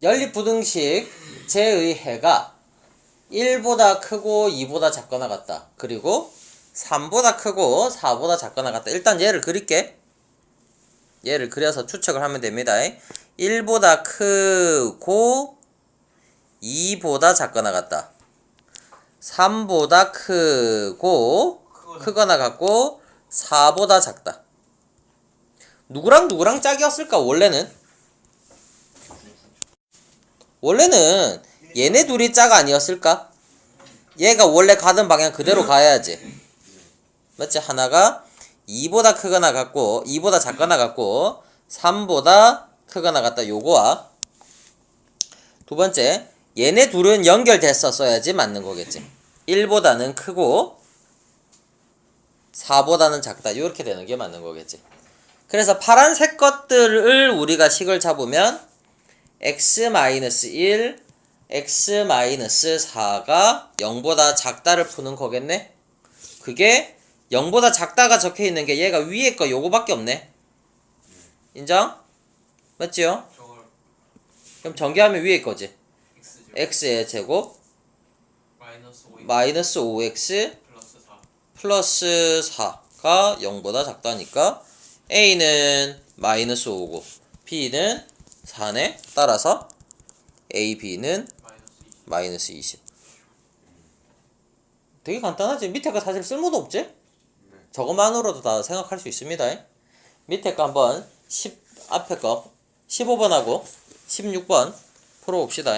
연립부등식 제의 해가 1보다 크고 2보다 작거나 같다. 그리고 3보다 크고 4보다 작거나 같다. 일단 얘를 그릴게. 얘를 그려서 추측을 하면 됩니다. 1보다 크고 2보다 작거나 같다. 3보다 크고 크거나 같고 4보다 작다. 누구랑 누구랑 짝이었을까 원래는? 원래는 얘네 둘이 짝 아니었을까? 얘가 원래 가던 방향 그대로 가야지. 맞지? 하나가 2보다 크거나 같고 2보다 작거나 같고 3보다 크거나 같다. 요거와 두 번째 얘네 둘은 연결됐었어야지 맞는 거겠지. 1보다는 크고 4보다는 작다. 이렇게 되는 게 맞는 거겠지. 그래서 파란색 것들을 우리가 식을 잡으면 x-1, x-4가 0보다 작다를 푸는 거겠네? 그게 0보다 작다가 적혀 있는 게 얘가 위에 거 요거밖에 없네. 인정? 맞지요? 그럼 전개하면 위에 거지. x의 제곱 마이너스 5 마이너스 5x 플러스 4 플러스 4가 0보다 작다니까 a는 마이너스 5고 b는 4네. 따라서 a, b는 마이너스 20 마이너스 20. 되게 간단하지? 밑에 거 사실 쓸모도 없지? 저것만으로도 다 생각할 수 있습니다. 밑에 거 한번 10, 앞에 거 15번하고 16번 풀어봅시다.